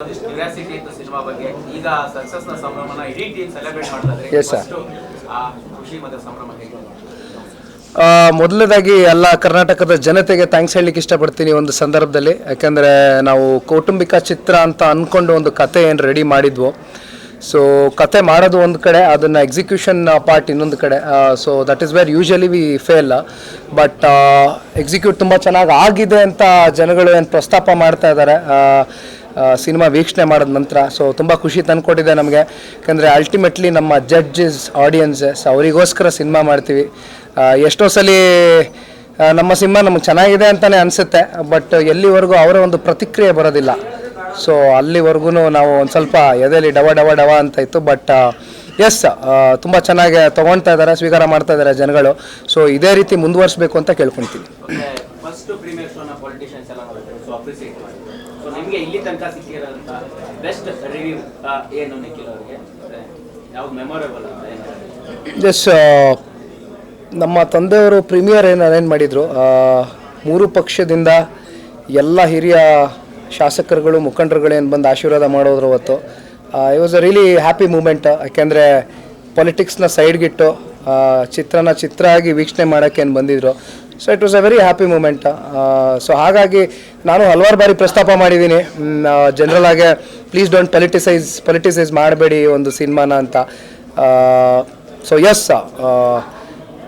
Curiosity ಇತ್ತು cinema ಬಗ್ಗೆ. ಈಗ ಸಕ್ಸಸ್ನ ಸಂಭ್ರಮನ ಇಡೀ ಟೀಮ್ ಸೆಲೆಬ್ರೇಟ್ ಮಾಡ್ತಾ ಇದ್ರೆ Yes, sir. ಆ ಖುಷಿ ಮತ್ತೆ ಸಂಭ್ರಮ ಹೇಗೆ ಆ, ಮೊದಲನೇದಾಗಿ ಎಲ್ಲ ಕರ್ನಾಟಕದ ಜನತೆಗೆ ಥ್ಯಾಂಕ್ಸ್ ಹೇಳಲಿಕ್ಕೆ ಇಷ್ಟಪಡ್ತೀನಿ ಒಂದು ಸಂದರ್ಭದಲ್ಲಿ. ಯಾಕೆಂದರೆ ನಾವು ಕೌಟುಂಬಿಕ ಚಿತ್ರ ಅಂತ ಅಂದ್ಕೊಂಡು ಒಂದು ಕತೆ ಏನು ರೆಡಿ ಮಾಡಿದ್ವು. ಸೊ ಕತೆ ಮಾಡೋದು ಒಂದು ಕಡೆ ಅದನ್ನು ಎಕ್ಸಿಕ್ಯೂಷನ್ ಪಾರ್ಟ್ ಇನ್ನೊಂದು ಕಡೆ. So that is where usually we fail but execute ತುಂಬ ಚೆನ್ನಾಗಿ ಆಗಿದೆ ಅಂತ ಜನಗಳು ಏನು ಪ್ರಸ್ತಾಪ ಮಾಡ್ತಾ ಇದ್ದಾರೆ ಸಿನಿಮಾ ವೀಕ್ಷಣೆ ಮಾಡಿದ ನಂತರ ಸೊ ತುಂಬ ಖುಷಿ ತಂದುಕೊಟ್ಟಿದೆ ನಮಗೆ. ಯಾಕಂದರೆ ಅಲ್ಟಿಮೇಟ್ಲಿ ನಮ್ಮ ಜಡ್ಜಸ್ ಆಡಿಯನ್ಸಸ್ ಅವರಿಗೋಸ್ಕರ ಸಿನಿಮಾ ಮಾಡ್ತೀವಿ. ಎಷ್ಟೋ ಸಲ ನಮ್ಮ ಸಿನಿಮಾ ನಮ್ಗೆ ಚೆನ್ನಾಗಿದೆ ಅಂತಲೇ ಅನಿಸುತ್ತೆ ಬಟ್ ಎಲ್ಲಿವರೆಗೂ ಅವರ ಒಂದು ಪ್ರತಿಕ್ರಿಯೆ ಬರೋದಿಲ್ಲ. ಸೊ ಅಲ್ಲಿವರೆಗೂ ನಾವು ಒಂದು ಸ್ವಲ್ಪ ಎದೆಯಲ್ಲಿ ಡವ ಡವ ಡವ ಅಂತ ಇತ್ತು ಬಟ್ ಎಸ್ ತುಂಬ ಚೆನ್ನಾಗಿ ತೊಗೊಳ್ತಾ ಇದ್ದಾರೆ, ಸ್ವೀಕಾರ ಮಾಡ್ತಾ ಇದ್ದಾರೆ ಜನಗಳು. ಸೊ ಇದೇ ರೀತಿ ಮುಂದುವರಿಸಬೇಕು ಅಂತ ಕೇಳ್ಕೊಳ್ತೀವಿ ಫಸ್ಟ್ ಪ್ರೀಮಿಯರ್ ಶೋನ ಪೊಲಿಟಿಷಿಯನ್ಸ್ ಎಲ್ಲ ನೋಡಿದ್ರು ಸೊ ಅಪ್ರಿಸಿಯೇಟ್ ಮಾಡಿದ್ರು ಸೊ ನಿಮಗೆ ಇಲ್ಲಿ ತನಕ ಸಿಕ್ಕಿರೋಂಥ ಬೆಸ್ಟ್ ರಿವ್ಯೂ ಏನು ನಿಖಿಲ್ ಯಾವ್ದು ಮೆಮೊರೇಬಲ್ ಅಂತ ಜಸ್ ನಮ್ಮ ತಂದೆಯವರು ಪ್ರೀಮಿಯರ್ ಏನು ಅರೇಂಜ್ ಮಾಡಿದರು ಮೂರು ಪಕ್ಷದಿಂದ ಎಲ್ಲ ಹಿರಿಯ ಶಾಸಕರುಗಳು, ಮುಖಂಡರುಗಳು ಏನು ಬಂದು ಆಶೀರ್ವಾದ ಮಾಡೋದ್ರ ಹೊತ್ತು I was a really happy moment ಯಾಕೆಂದರೆ ಪೊಲಿಟಿಕ್ಸ್ನ ಸೈಡ್ಗಿಟ್ಟು ಚಿತ್ರನ ಚಿತ್ರ ಆಗಿ ವೀಕ್ಷಣೆ ಮಾಡೋಕ್ಕೆ ಏನು ಬಂದಿದ್ರು. So it was a very happy moment so ಹಾಗಾಗಿ ನಾನು ಹಲವಾರು ಬಾರಿ ಪ್ರಸ್ತಾಪ ಮಾಡಿದ್ದೀನಿ. ಜನರಲ್ ಆಗಿ ಪ್ಲೀಸ್ ಡೋಂಟ್ ಪೊಲಿಟಿಸೈಸ್ ಪೊಲಿಟಿಸೈಸ್ ಮಾಡಬೇಡಿ ಒಂದು ಸಿನಿಮಾನ ಅಂತ. ಸೊ ಎಸ್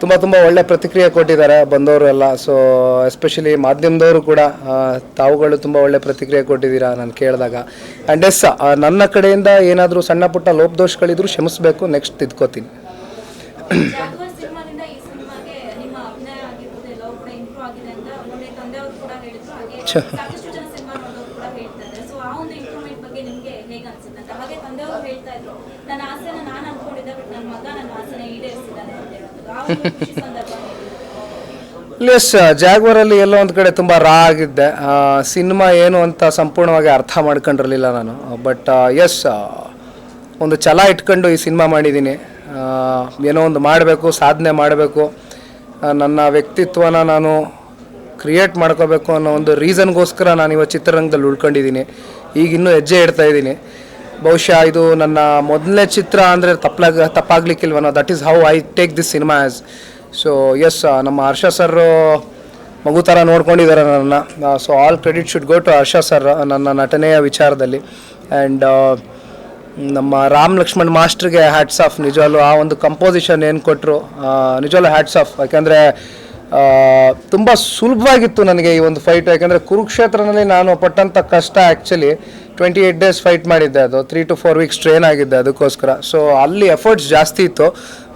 ತುಂಬ ತುಂಬ ಒಳ್ಳೆ ಪ್ರತಿಕ್ರಿಯೆ ಕೊಟ್ಟಿದ್ದಾರೆ ಬಂದವರು ಎಲ್ಲ. ಸೊ ಎಸ್ಪೆಷಲಿ ಮಾಧ್ಯಮದವರು ಕೂಡ ತಾವುಗಳು ತುಂಬ ಒಳ್ಳೆ ಪ್ರತಿಕ್ರಿಯೆ ಕೊಟ್ಟಿದ್ದೀರಾ ನಾನು ಕೇಳಿದಾಗ. ಆ್ಯಂಡ್ ಎಸ್ ನನ್ನ ಕಡೆಯಿಂದ ಏನಾದರೂ ಸಣ್ಣ ಪುಟ್ಟ ಲೋಪದೋಷಗಳಿದ್ರು ಕ್ಷಮಿಸಬೇಕು ನೆಕ್ಸ್ಟ್ ತಿದ್ಕೋತೀನಿ ಜಾಗ್ವಾರ್ ಸಿನಿಮಾದಿಂದ ಈ ಸಿನಿಮಾಗೆ ನಿಮ್ಮ ಅಭಿನಯ ಆಗಿರ್ಬೋದು ಎಲ್ಲವೂ ಕೂಡ ಇಂಪ್ರೂವ್ ಆಗಿದೆ ಅಂತ ಮೊನ್ನೆ ತಂದೆಯವರು ಕೂಡ ಹೇಳಿದ್ರು ಹಾಗೆ ಸಾಕಷ್ಟು ಜನ ಸಿನಿಮಾ ನೋಡೋರು ಕೂಡ ಹೇಳ್ತಾ ಇದ್ದಾರೆ ಸೊ ಆ ಒಂದು ಇಂಪ್ರೂವ್ಮೆಂಟ್ ಬಗ್ಗೆ ನಿಮ್ಗೆ ಹೇಗೆ ಅನ್ಸುತ್ತೆ ಅಂತ? ಹಾಗೆ ತಂದೆಯವರು ಹೇಳ್ತಾ ಇದ್ರು ನನ್ನ ಆಸೆನ ನಾನು ಅನ್ಕೊಂಡಿದ್ದೆ ಬಟ್ ನನ್ನ ಮಗ ನನ್ನ ಆಸೆನ ಈಡೇರಿಸಿದ್ದಾನೆ ಅಂತ ಹೇಳೋದು ಆ ಒಂದು ಖುಷಿ ಸಂದರ್ಭ ಹೇಗಿದೆ? ಎಸ್ ಜಾಗ್ವರಲ್ಲಿ ಎಲ್ಲೋ ಒಂದು ಕಡೆ ತುಂಬ ರಾ ಆಗಿದ್ದೆ. ಸಿನಿಮಾ ಏನು ಅಂತ ಸಂಪೂರ್ಣವಾಗಿ ಅರ್ಥ ಮಾಡ್ಕೊಂಡಿರಲಿಲ್ಲ ನಾನು. ಬಟ್ ಎಸ್ ಒಂದು ಛಲ ಇಟ್ಕೊಂಡು ಈ ಸಿನಿಮಾ ಮಾಡಿದ್ದೀನಿ. ಏನೋ ಒಂದು ಮಾಡಬೇಕು ಸಾಧನೆ ಮಾಡಬೇಕು. ನನ್ನ ವ್ಯಕ್ತಿತ್ವನ ನಾನು ಕ್ರಿಯೇಟ್ ಮಾಡ್ಕೋಬೇಕು ಅನ್ನೋ ಒಂದು ರೀಸನ್ಗೋಸ್ಕರ ನಾನು ಇವತ್ತು ಚಿತ್ರರಂಗದಲ್ಲಿ ಉಳ್ಕೊಂಡಿದ್ದೀನಿ. ಈಗ ಇನ್ನೂ ಹೆಜ್ಜೆ ಇಡ್ತಾ ಇದ್ದೀನಿ. ಬಹುಶಃ ಇದು ನನ್ನ ಮೊದಲನೇ ಚಿತ್ರ ಅಂದರೆ ತಪ್ಪಲಾಗ ತಪ್ಪಾಗ್ಲಿಕ್ಕಿಲ್ವನೋ that is how I take this cinema as so yes ನಮ್ಮ ಹರ್ಷ ಸರ್ ಮಗು ಥರ ನೋಡ್ಕೊಂಡಿದ್ದಾರೆ ನನ್ನ. So all credit should go to Harsha sir ನನ್ನ ನಟನೆಯ ವಿಚಾರದಲ್ಲಿ. ಆ್ಯಂಡ್ ನಮ್ಮ ರಾಮ್ ಲಕ್ಷ್ಮಣ್ ಮಾಸ್ಟ್ರಿಗೆ ಹ್ಯಾಟ್ಸ್ ಆಫ್ ನಿಜವಾಗ್ಲೂ ಆ ಒಂದು ಕಂಪೋಸಿಷನ್ ಏನು ಕೊಟ್ಟರು ನಿಜವಾಗ್ಲೂ ಹ್ಯಾಟ್ಸ್ ಆಫ್ ಯಾಕೆಂದರೆ ತುಂಬ ಸುಲಭವಾಗಿತ್ತು ನನಗೆ ಈ ಒಂದು ಫೈಟ್ ಯಾಕೆಂದರೆ ಕುರುಕ್ಷೇತ್ರನಲ್ಲಿ ನಾನು ಪಟ್ಟಂಥ ಕಷ್ಟ actually twenty eight days fight ಮಾಡಿದ್ದೆ ಅದು. Three to four weeks train ಆಗಿದ್ದೆ ಅದಕ್ಕೋಸ್ಕರ. ಸೊ ಅಲ್ಲಿ ಎಫರ್ಟ್ಸ್ ಜಾಸ್ತಿ ಇತ್ತು.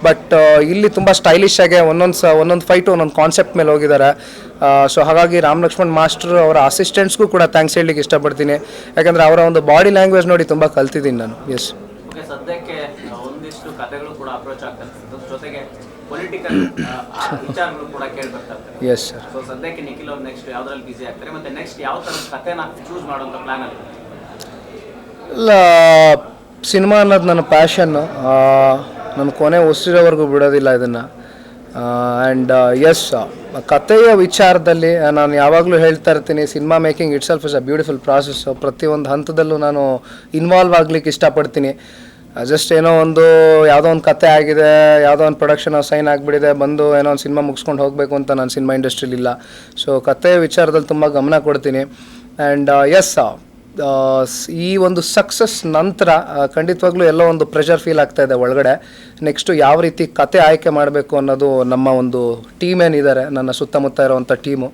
ಬಟ್ ಇಲ್ಲಿ ತುಂಬ ಸ್ಟೈಲಿಶ್ ಆಗಿ ಒಂದೊಂದು ಸ ಒಂದೊಂದು ಫೈಟು ಒಂದೊಂದು ಕಾನ್ಸೆಪ್ಟ್ ಮೇಲೆ ಹೋಗಿದ್ದಾರೆ. ಸೊ ಹಾಗಾಗಿ ರಾಮ್ ಲಕ್ಷ್ಮಣ್ ಮಾಸ್ಟರ್ ಅವರ ಅಸಿಸ್ಟೆಂಟ್ಸ್ಗೂ ಕೂಡ ಥ್ಯಾಂಕ್ಸ್ ಹೇಳಲಿಕ್ಕೆ ಇಷ್ಟಪಡ್ತೀನಿ. ಯಾಕಂದರೆ ಅವರ ಒಂದು ಬಾಡಿ ಲ್ಯಾಂಗ್ವೇಜ್ ನೋಡಿ ತುಂಬ ಕಲ್ತಿದ್ದೀನಿ ನಾನು. ಎಸ್ ಸದ್ಯಕ್ಕೆ ಒಂದಿಷ್ಟು ಕಥೆಗಳು ಕೂಡ ಅಪ್ರೋಚ್ ಆಗ್ತಾ ಜೊತೆಗೆ ಪೊಲಿಟಿಕಲ್ ವಿಚಾರಗಳು ಕೂಡ ಕೇಳಿ ಬರ್ತಾ ಎಸ್ ಸರ್ ಸೊ ಸದ್ಯಕ್ಕೆ ನಿಖಿಲ್ ಅವ್ರು ನೆಕ್ಸ್ಟ್ ಯಾವ್ದ್ರಲ್ಲಿ ಬಿಸಿ ಆಗ್ತಾರೆ ಮತ್ತೆ ನೆಕ್ಸ್ಟ್ ಯಾವ ಥರದ ಕಥೆನ ಚೂಸ್ ಮಾಡುವಂತ ಪ್ಲಾನ್ ಅಲ್ಲಿ ಇಲ್ಲ ಸಿನಿಮಾ ಅನ್ನೋದು ನನ್ನ ಪ್ಯಾಷನ್ನು ನನ್ನ ಕೊನೆ ಉಸಿರೋವರೆಗೂ ಬಿಡೋದಿಲ್ಲ ಇದನ್ನು. ಆ್ಯಂಡ್ ಎಸ್ ಕಥೆಯ ವಿಚಾರದಲ್ಲಿ ನಾನು ಯಾವಾಗಲೂ ಹೇಳ್ತಾ ಇರ್ತೀನಿ cinema making itself is a beautiful process ಪ್ರತಿಯೊಂದು ಹಂತದಲ್ಲೂ ನಾನು ಇನ್ವಾಲ್ವ್ ಆಗ್ಲಿಕ್ಕೆ ಇಷ್ಟಪಡ್ತೀನಿ. ಜಸ್ಟ್ ಏನೋ ಒಂದು ಯಾವುದೋ ಒಂದು ಕತೆ ಆಗಿದೆ, ಯಾವುದೋ ಒಂದು ಪ್ರೊಡಕ್ಷನ್ ಸೈನ್ ಆಗಿಬಿಟ್ಟಿದೆ, ಬಂದು ಏನೋ ಒಂದು ಸಿನಿಮಾ ಮುಗಿಸ್ಕೊಂಡು ಹೋಗಬೇಕು ಅಂತ ನಾನು ಸಿನಿಮಾ ಇಂಡಸ್ಟ್ರಿಲಿಲ್ಲ ಸೊ ಕತೆ ವಿಚಾರದಲ್ಲಿ ತುಂಬ ಗಮನ ಕೊಡ್ತೀನಿ. ಆ್ಯಂಡ್ ಎಸ್ ಈ ಒಂದು ಸಕ್ಸಸ್ ನಂತರ ಖಂಡಿತವಾಗ್ಲೂ ಎಲ್ಲೋ ಒಂದು ಪ್ರೆಷರ್ ಫೀಲ್ ಆಗ್ತಾ ಇದೆ ಒಳಗಡೆ. ನೆಕ್ಸ್ಟು ಯಾವ ರೀತಿ ಕತೆ ಆಯ್ಕೆ ಮಾಡಬೇಕು ಅನ್ನೋದು ನಮ್ಮ ಒಂದು ಟೀಮ್ ಏನಿದ್ದಾರೆ, ನನ್ನ ಸುತ್ತಮುತ್ತ ಇರೋವಂಥ ಟೀಮು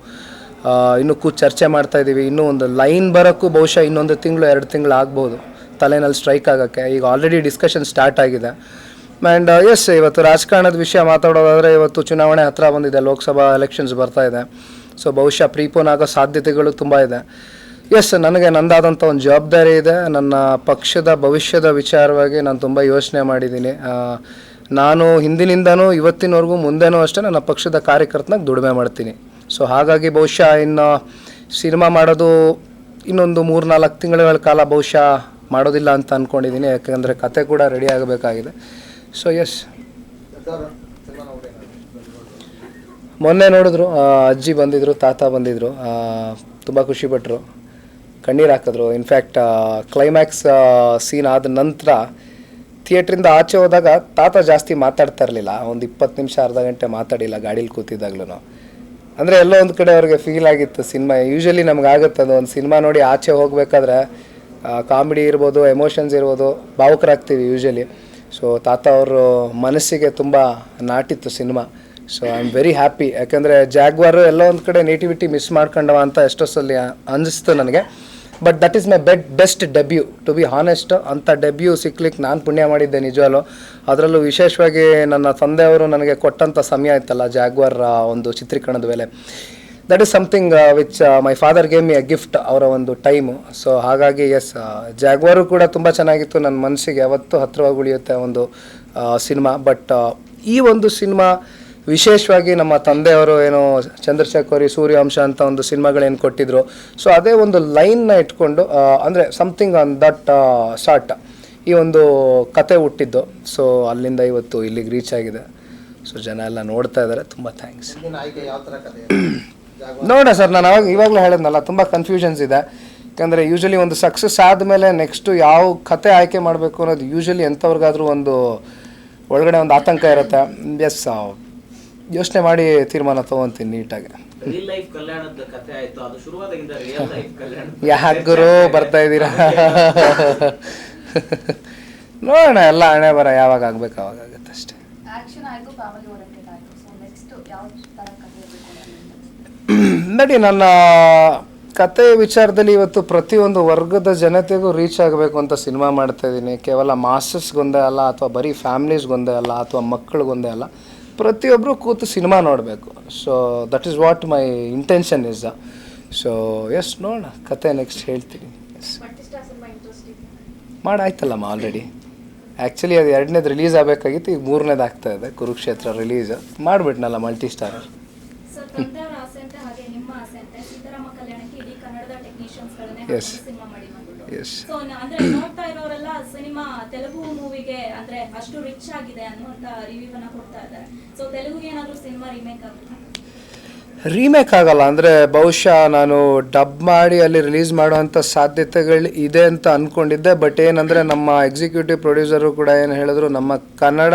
ಇನ್ನೂ ಕೂ, ಚರ್ಚೆ ಮಾಡ್ತಾ ಇದ್ದೀವಿ ಇನ್ನೂ ಒಂದು ಲೈನ್ ಬರೋಕ್ಕೂ ಬಹುಶಃ ಇನ್ನೊಂದು ತಿಂಗಳು, ಎರಡು ತಿಂಗಳು ಆಗ್ಬೋದು. ತಲೆನಲ್ಲಿ ಸ್ಟ್ರೈಕ್ ಆಗೋಕ್ಕೆ. ಈಗ ಆಲ್ರೆಡಿ ಡಿಸ್ಕಷನ್ ಸ್ಟಾರ್ಟ್ ಆಗಿದೆ. ಆ್ಯಂಡ್ ಎಸ್ ಇವತ್ತು ರಾಜಕಾರಣದ ವಿಷಯ ಮಾತಾಡೋದಾದರೆ ಇವತ್ತು ಚುನಾವಣೆ ಹತ್ತಿರ ಬಂದಿದೆ. ಲೋಕಸಭಾ ಎಲೆಕ್ಷನ್ಸ್ ಬರ್ತಾ ಇದೆ. ಸೊ ಬಹುಶಃ ಪ್ರೀಪೋನ್ ಆಗೋ ಸಾಧ್ಯತೆಗಳು ತುಂಬ ಇದೆ. ಎಸ್ ನನಗೆ ನಂದಾದಂಥ ಒಂದು ಜವಾಬ್ದಾರಿ ಇದೆ. ನನ್ನ ಪಕ್ಷದ ಭವಿಷ್ಯದ ವಿಚಾರವಾಗಿ ನಾನು ತುಂಬ ಯೋಚನೆ ಮಾಡಿದ್ದೀನಿ. ನಾನು ಹಿಂದಿನಿಂದನೂ ಇವತ್ತಿನವರೆಗೂ ಮುಂದೆನೂ ಅಷ್ಟೇ ನನ್ನ ಪಕ್ಷದ ಕಾರ್ಯಕರ್ತನಾಗ ದುಡಿಮೆ ಮಾಡ್ತೀನಿ. ಸೊ ಹಾಗಾಗಿ ಬಹುಶಃ ಇನ್ನು ಸಿನಿಮಾ ಮಾಡೋದು ಇನ್ನೊಂದು ಮೂರು ನಾಲ್ಕು ತಿಂಗಳ ಕಾಲ ಬಹುಶಃ ಮಾಡೋದಿಲ್ಲ ಅಂತ ಅಂದ್ಕೊಂಡಿದ್ದೀನಿ ಯಾಕಂದರೆ ಕತೆ ಕೂಡ ರೆಡಿ ಆಗಬೇಕಾಗಿದೆ. ಸೊ ಎಸ್ ಮೊನ್ನೆ ನೋಡಿದ್ರು ಅಜ್ಜಿ ಬಂದಿದ್ರು, ತಾತ ಬಂದಿದ್ರು ತುಂಬ ಖುಷಿಪಟ್ಟರು ಕಣ್ಣೀರು ಹಾಕಿದ್ರು. ಇನ್ಫ್ಯಾಕ್ಟ್ ಕ್ಲೈಮ್ಯಾಕ್ಸ್ ಸೀನ್ ಆದ ನಂತರ ಥಿಯೇಟ್ರಿಂದ ಆಚೆ ಹೋದಾಗ ತಾತ ಜಾಸ್ತಿ ಮಾತಾಡ್ತಾ ಇರಲಿಲ್ಲ. ಒಂದು ಇಪ್ಪತ್ತು ನಿಮಿಷ, ಅರ್ಧ ಗಂಟೆ ಮಾತಾಡಿಲ್ಲ ಗಾಡೀಲಿ ಕೂತಿದ್ದಾಗ್ಲೂ ಅಂದರೆ ಎಲ್ಲೋ ಒಂದು ಕಡೆ ಅವ್ರಿಗೆ ಫೀಲ್ ಆಗಿತ್ತು ಸಿನಿಮಾ. ಯೂಶ್ವಲಿ ನಮ್ಗೆ ಆಗುತ್ತೆ ಅದು ಒಂದು ಸಿನಿಮಾ ನೋಡಿ ಆಚೆ ಹೋಗಬೇಕಾದ್ರೆ ಕಾಮಿಡಿ ಇರ್ಬೋದು ಎಮೋಷನ್ಸ್ ಇರ್ಬೋದು, ಭಾವುಕರಾಗ್ತೀವಿ ಯೂಶಲಿ ಸೊ ತಾತ ಅವರು ಮನಸ್ಸಿಗೆ ತುಂಬ ನಾಟಿತ್ತು cinema so I am very happy ಯಾಕೆಂದರೆ ಜಾಗ್ವಾರು ಎಲ್ಲ ಒಂದು ಕಡೆ ನೇಟಿವಿಟಿ ಮಿಸ್ ಮಾಡ್ಕೊಂಡವ ಅಂತ ಎಷ್ಟೋ ಸಲ ಅನಿಸ್ತು ನನಗೆ. But that is my bet best debut to be honest ಅಂಥ ಡೆಬ್ಯೂ ಸಿಕ್ಲಿಕ್ಕೆ ನಾನು ಪುಣ್ಯ ಮಾಡಿದ್ದೆ ನಿಜವಲ್ಲೂ ಅದರಲ್ಲೂ ವಿಶೇಷವಾಗಿ ನನ್ನ ತಂದೆಯವರು ನನಗೆ ಕೊಟ್ಟಂಥ ಸಮಯ ಇತ್ತಲ್ಲ ಜಾಗ್ವಾರ್ ಒಂದು ಚಿತ್ರೀಕರಣದ ವೇಳೆ. That is something which my father gave a gift ಅವರ ಒಂದು ಟೈಮು ಸೊ ಹಾಗಾಗಿ ಎಸ್ ಜಾಗ್ವಾರು ಕೂಡ ತುಂಬ ಚೆನ್ನಾಗಿತ್ತು ನನ್ನ ಮನಸ್ಸಿಗೆ ಯಾವತ್ತೂ ಹತ್ತಿರವಾಗಿ ಉಳಿಯುತ್ತೆ ಒಂದು ಸಿನಿಮಾ ಬಟ್ ಈ ಒಂದು ಸಿನಿಮಾ ವಿಶೇಷವಾಗಿ ನಮ್ಮ ತಂದೆಯವರು ಏನೋ ಚಂದ್ರಶೇಖರಿ ಸೂರ್ಯವಂಶ ಅಂತ ಒಂದು ಸಿನಿಮಾಗಳೇನು ಕೊಟ್ಟಿದ್ರು. ಸೊ ಅದೇ ಒಂದು ಲೈನ್ನ ಇಟ್ಕೊಂಡು ಅಂದರೆ ಸಮಥಿಂಗ್ ಆನ್ ದಟ್ ಶಾರ್ಟ್ ಈ ಒಂದು ಕತೆ ಹುಟ್ಟಿದ್ದು. ಸೊ ಅಲ್ಲಿಂದ ಇವತ್ತು ಇಲ್ಲಿಗೆ ರೀಚ್ ಆಗಿದೆ. ಸೊ ಜನ ಎಲ್ಲ ನೋಡ್ತಾ ಇದ್ದಾರೆ. ತುಂಬ ಥ್ಯಾಂಕ್ಸ್ ನೋಡೋಣ ಸರ್ ನಾನು ಅವಾಗ ಇವಾಗಲೂ ಹೇಳಿದ್ನಲ್ಲ ತುಂಬ ಕನ್ಫ್ಯೂಷನ್ಸ್ ಇದೆ. ಯಾಕಂದರೆ ಯೂಶಲಿ ಒಂದು ಸಕ್ಸಸ್ ಆದಮೇಲೆ ನೆಕ್ಸ್ಟು ಯಾವ ಕತೆ ಆಯ್ಕೆ ಮಾಡಬೇಕು ಅನ್ನೋದು ಯೂಶಲಿ ಎಂಥವ್ರಿಗಾದ್ರೂ ಒಂದು ಒಳಗಡೆ ಒಂದು ಆತಂಕ ಇರುತ್ತೆ. ಎಸ್ ಯೋಚನೆ ಮಾಡಿ ತೀರ್ಮಾನ ತೊಗೊತೀನಿ ನೀಟಾಗಿ. ಯಾಕರು ಬರ್ತಾ ಇದ್ದೀರಾ? ನೋಡೋಣ ಎಲ್ಲ ಹಣೆ ಬರ ಯಾವಾಗ ಆಗ್ಬೇಕು ಅವಾಗ ಆಕ್ಷನ್ ಆಯ್ತು ಫ್ಯಾಮಿಲಿ ಓರಿಯೆಂಟೆಡ್ ಆಯ್ತು ಸೊ ನೆಕ್ಸ್ಟ್ ಯಾವ ತರ ಕಥೆ ಇರಬೇಕು ಅನ್ನೋದು ನಡಿ ನನ್ನ ಕತೆ ವಿಚಾರದಲ್ಲಿ ಇವತ್ತು ಪ್ರತಿಯೊಂದು ವರ್ಗದ ಜನತೆಗೂ ರೀಚ್ ಆಗಬೇಕು ಅಂತ ಸಿನಿಮಾ ಮಾಡ್ತಾ ಇದ್ದೀನಿ. ಕೇವಲ ಮಾಸ್ಟರ್ಸ್ಗೊಂದೇ ಅಲ್ಲ ಅಥವಾ ಬರೀ ಫ್ಯಾಮ್ಲೀಸ್ಗೊಂದೇ ಅಲ್ಲ ಅಥವಾ ಮಕ್ಕಳಿಗೊಂದೇ ಅಲ್ಲ. ಪ್ರತಿಯೊಬ್ಬರು ಕೂತು ಸಿನಿಮಾ ನೋಡಬೇಕು. So that is what my intention is so yes ನೋಡೋಣ. ಕತೆ ನೆಕ್ಸ್ಟ್ ಹೇಳ್ತೀನಿ. ಎಸ್ ಮಾಡಾಯ್ತಲ್ಲಮ್ಮ ಆಲ್ರೆಡಿ ಆ್ಯಕ್ಚುಲಿ ಅದು ಎರಡನೇದು ರಿಲೀಸ್ ಆಗಬೇಕಾಗಿತ್ತು ಈಗ ಮೂರನೇದು ಆಗ್ತಾ ಇದೆ Kurukshetra release ಮಾಡಿಬಿಟ್ನಲ್ಲ multi star yes yes cinema Telugu ಮೂವಿಗೆ ಅಂದ್ರೆ ಅಷ್ಟು ರಿಚ್ ಆಗಿದೆ ಅನ್ನುವಂತ ರಿವ್ಯೂ ಅನ್ನ ಕೊಡ್ತಾ ಇದ್ದಾರೆ. ಸೊ ತೆಲುಗು ಏನಾದ್ರೂ ಸಿನಿಮಾ ರಿಮೇಕ್ ಆಗುತ್ತೆ? ರೀಮೇಕ್ ಆಗಲ್ಲ, ಅಂದರೆ ಬಹುಶಃ ನಾನು ಡಬ್ ಮಾಡಿ ಅಲ್ಲಿ ರಿಲೀಸ್ ಮಾಡುವಂಥ ಸಾಧ್ಯತೆಗಳು ಇದೆ ಅಂತ ಅಂದ್ಕೊಂಡಿದ್ದೆ ಬಟ್ ಏನಂದರೆ ನಮ್ಮ ಎಕ್ಸಿಕ್ಯೂಟಿವ್ ಪ್ರೊಡ್ಯೂಸರು ಕೂಡ ಏನು ಹೇಳಿದ್ರು, ನಮ್ಮ ಕನ್ನಡ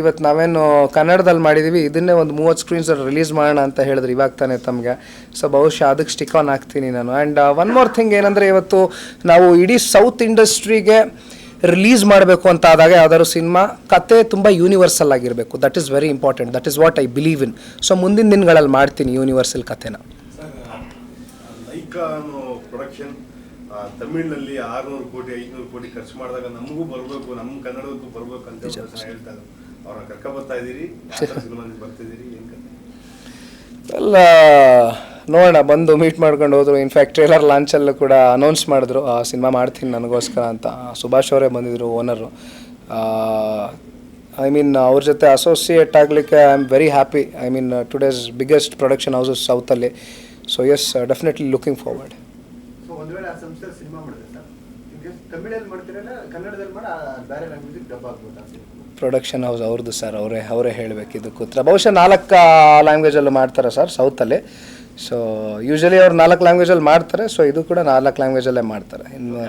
ಇವತ್ತು ನಾವೇನು ಕನ್ನಡದಲ್ಲಿ ಮಾಡಿದ್ದೀವಿ ಇದನ್ನೇ ಒಂದು ಮೂವತ್ತು ಸ್ಕ್ರೀನ್ಸ್ ರಿಲೀಸ್ ಮಾಡೋಣ ಅಂತ ಹೇಳಿದ್ರು, ಇವಾಗ ತಾನೇ ತಮಗೆ. ಸೊ ಬಹುಶಃ ಅದಕ್ಕೆ ಸ್ಟಿಕ್ ಆನ್ ಆಗ್ತೀನಿ ನಾನು. ಆ್ಯಂಡ್ ಒನ್ ಮೋರ್ ಥಿಂಗ್ ಏನಂದರೆ ಇವತ್ತು ನಾವು ಇಡೀ ಸೌತ್ ಇಂಡಸ್ಟ್ರಿಗೆ ರಿಲೀಸ್ ಮಾಡಬೇಕು ಅಂತ ಆದಾಗ ಯಾವ್ದಾದ್ರು ಸಿನಿಮಾ ಕತೆ ತುಂಬ ಯೂನಿವರ್ಸಲ್ ಆಗಿರಬೇಕು. That is very important that is what I believe in so ಮುಂದಿನ ದಿನಗಳಲ್ಲಿ ಮಾಡ್ತೀನಿ ಯೂನಿವರ್ಸಲ್ ಕತೆನ ಪ್ರೊಡಕ್ಷನ್ ತಮಿಳಿನಲ್ಲಿ ಆರ್ನೂರು ಕೋಟಿ ಐನೂರು ಕೋಟಿ ಖರ್ಚು ಮಾಡಿದಾಗ ನಮಗೂ ಬರಬೇಕು ನಮ್ಮ ಕನ್ನಡಕ್ಕೂ ಬರಬೇಕು ಅಂತ ಹೇಳಿ ಜನ ಹೇಳ್ತಾ ಇದ್ರು ಅವ್ರನ್ನ ಕರ್ಕ ಬರ್ತಾ ಇದ್ದೀರಿ ಬರ್ತಿದ್ದೀರಿ ಏನು ಅಲ್ಲ ಎಲ್ಲ ನೋಡೋಣ ಬಂದು ಮೀಟ್ ಮಾಡ್ಕೊಂಡು ಹೋದ್ರು. ಇನ್ಫ್ಯಾಕ್ಟ್ ಟ್ರೇಲರ್ ಲಾಂಚಲ್ಲೂ ಕೂಡ ಅನೌನ್ಸ್ ಮಾಡಿದ್ರು. ಆ ಸಿನಿಮಾ ಮಾಡ್ತೀನಿ ನನಗೋಸ್ಕರ ಅಂತ. ಸುಭಾಷ್ ಅವರೇ ಬಂದಿದ್ರು ಓನರು ಐ ಮೀನ್ ಅವ್ರ ಜೊತೆ ಅಸೋಸಿಯೇಟ್ ಆಗಲಿಕ್ಕೆ I am very happy I mean today's biggest production houses ಸೌತಲ್ಲಿ so yes definitely looking forward production house ಅವ್ರದ್ದು ಸರ್ ಅವರೇ ಅವರೇ ಹೇಳಬೇಕು ಇದು ಕೂತ್ರ ಬಹುಶಃ ನಾಲ್ಕು ಲ್ಯಾಂಗ್ವೇಜಲ್ಲೂ ಮಾಡ್ತಾರೆ ಸರ್ ಸೌತಲ್ಲಿ ಸೊ ಯೂಶಲಿ ಅವ್ರು ನಾಲ್ಕು ಲ್ಯಾಂಗ್ವೇಜಲ್ಲಿ ಮಾಡ್ತಾರೆ. ಸೊ ಇದು ಕೂಡ ನಾಲ್ಕು ಲ್ಯಾಂಗ್ವೇಜಲ್ಲೇ ಮಾಡ್ತಾರೆ. ಇನ್ನು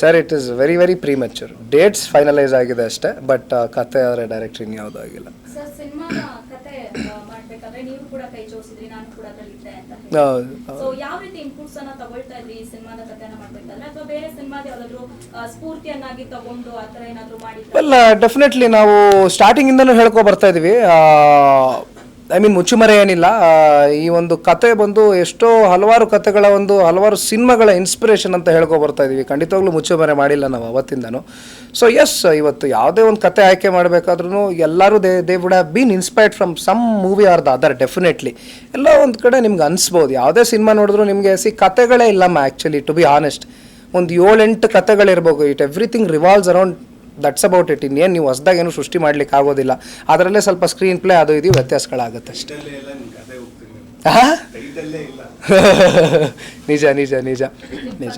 sir it is very very premature dates finalise ಆಗಿದೆ ಅಷ್ಟೇ ಬಟ್ ಕತೆ ಆದರೆ ಡೈರೆಕ್ಟ್ ಇನ್ಯಾವುದೂ ಆಗಿಲ್ಲ. ಸರ್ ಸಿನಿಮಾ ಕತೆ ಆ, ನೀವು ಕೂಡ ಕೈ ಜೋಡಿಸಿದ್ರಿ ನಾನು ಕೂಡ ಅದರಲ್ಲಿದ್ದೆ ಅಂತ ಹೌದು, ಹೌದು. ಯಾವ ರೀತಿ ಇಂಪುಟ್ಸ್ ಅನ್ನ ತಗೊಳ್ತಾ ಈ ಸಿನಿಮಾದ ಕಥೆನ ಮಾಡ್ಬೇಕಾದ್ರೆ? ಅಥವಾ ಬೇರೆ ಸಿನಿಮಾದ ಯಾವ್ದಾದ್ರು ಸ್ಫೂರ್ತಿಯನ್ನಾಗಿ ತಗೊಂಡು ಆತರ ಏನಾದ್ರು ಮಾಡಿದ್ರೆ? ಅಲ್ಲ ಡೆಫಿನೆಟ್ಲಿ ನಾವು ಸ್ಟಾರ್ಟಿಂಗಿಂದನೂ ಹೇಳ್ಕೊ ಬರ್ತಾ ಇದೀವಿ. ಐ ಮೀನ್ ಮುಚ್ಚುಮರೆ ಏನಿಲ್ಲ. ಈ ಒಂದು ಕತೆ ಬಂದು ಎಷ್ಟೋ ಹಲವಾರು ಕತೆಗಳ ಒಂದು ಹಲವಾರು ಸಿನಿಮಾಗಳ ಇನ್ಸ್ಪಿರೇಷನ್ ಅಂತ ಹೇಳ್ಕೊ ಬರ್ತಾ ಇದೀವಿ. ಖಂಡಿತವಾಗ್ಲೂ ಮುಚ್ಚುಮರೆ ಮಾಡಿಲ್ಲ ನಾವು ಅವತ್ತಿಂದನೂ. ಸೊ ಎಸ್ ಇವತ್ತು ಯಾವುದೇ ಒಂದು ಕತೆ ಆಯ್ಕೆ ಮಾಡಬೇಕಾದ್ರೂ ಎಲ್ಲರೂ they they would have been inspired from some movie or the other definitely ಎಲ್ಲ ಒಂದು ಕಡೆ ನಿಮ್ಗೆ ಅನಿಸ್ಬೋದು. ಯಾವುದೇ ಸಿನಿಮಾ ನೋಡಿದ್ರು ನಿಮಗೆ ಸಿ ಕತೆಗಳೇ ಇಲ್ಲಮ್ಮ ಆ್ಯಕ್ಚುಲಿ ಟು ಬಿ ಆನೆಸ್ಟ್ ಒಂದು ಏಳೆಂಟು ಕತೆಗಳಿರ್ಬೋದು. It everything revolves around that's about it ಇನ್ನೇನು ನೀವು ಹೊಸದಾಗ ಏನು ಸೃಷ್ಟಿ ಮಾಡ್ಲಿಕ್ಕೆ ಆಗೋದಿಲ್ಲ. ಅದರಲ್ಲೇ ಸ್ವಲ್ಪ ಸ್ಕ್ರೀನ್ ಪ್ಲೇ ಅದು ಇದು ವ್ಯತ್ಯಾಸಗಳಾಗುತ್ತೆ ಅಷ್ಟೇ. ನಿಜ ನಿಜ ನಿಜ. ನಿಜ.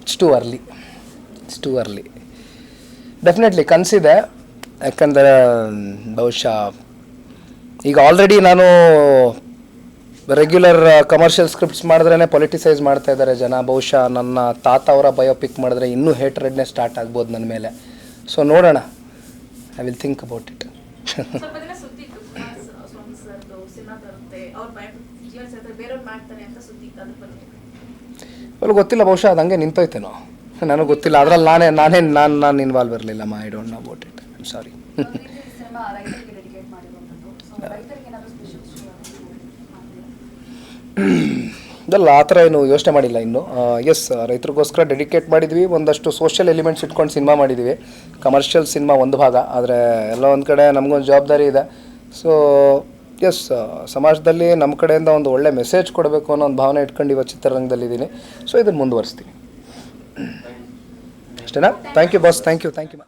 It's too early it's too early definitely ಕನಸಿದೆ. ಯಾಕಂದರೆ ಬಹುಶಃ ಈಗ ಆಲ್ರೆಡಿ ನಾನು ರೆಗ್ಯುಲರ್ ಕಮರ್ಷಿಯಲ್ ಸ್ಕ್ರಿಪ್ಟ್ಸ್ ಮಾಡಿದ್ರೇ ಪೊಲಿಟಿಸೈಸ್ ಮಾಡ್ತಾ ಇದ್ದಾರೆ ಜನ. ಬಹುಶಃ ನನ್ನ ತಾತ ಅವರ ಬಯೋಪಿಕ್ ಮಾಡಿದ್ರೆ ಇನ್ನೂ ಹೇಟ್ರೆಡ್ನೇ ಸ್ಟಾರ್ಟ್ ಆಗ್ಬೋದು ನನ್ನ ಮೇಲೆ. ಸೊ ನೋಡೋಣ I will think about it ಅಲ್ಲಿ ಗೊತ್ತಿಲ್ಲ ಬಹುಶಃ ಅದು ಹಂಗೆ ನಿಂತೋಯ್ತೇನೋ. ನನಗೆ ಗೊತ್ತಿಲ್ಲ. ಅದ್ರಲ್ಲಿ ನಾನೇ ನಾನೇ ನಾನು ನಾನು involve ಇರಲಿಲ್ಲಮ್ಮ I don't know about it I'm sorry cinema ರೈತರಿಗೆ ಡೆಡಿಕೇಟ್ ಮಾಡಿರುವಂಥದ್ದು ಸೊ ರೈತರಿಗೆ ಏನಾದರೂ ಸ್ಪೆಷಲ್ ಇದಲ್ಲ ಆ ಥರ ಏನು ಯೋಚನೆ ಮಾಡಿಲ್ಲ ಇನ್ನು. ಎಸ್ ರೈತರಿಗೋಸ್ಕರ ಡೆಡಿಕೇಟ್ ಮಾಡಿದ್ವಿ. ಒಂದಷ್ಟು ಸೋಷಿಯಲ್ ಎಲಿಮೆಂಟ್ಸ್ ಇಟ್ಕೊಂಡು ಸಿನಿಮಾ ಮಾಡಿದ್ವಿ. ಕಮರ್ಷಿಯಲ್ ಸಿನಿಮಾ ಒಂದು ಭಾಗ. ಆದರೆ ಎಲ್ಲ ಒಂದು ಕಡೆ ನಮಗೊಂದು ಜವಾಬ್ದಾರಿ ಇದೆ. ಸೊ ಎಸ್ ಸಮಾಜದಲ್ಲಿ ನಮ್ಮ ಕಡೆಯಿಂದ ಒಂದು ಒಳ್ಳೆ ಮೆಸೇಜ್ ಕೊಡಬೇಕು ಅನ್ನೋ ಒಂದು ಭಾವನೆ ಇಟ್ಕೊಂಡು ಇವತ್ತು ಚಿತ್ರರಂಗದಲ್ಲಿದ್ದೀನಿ. ಸೊ ಇದನ್ನು ಮುಂದುವರಿಸ್ತೀನಿ. ಅಷ್ಟೇನಾ? Thank you boss thank you thank you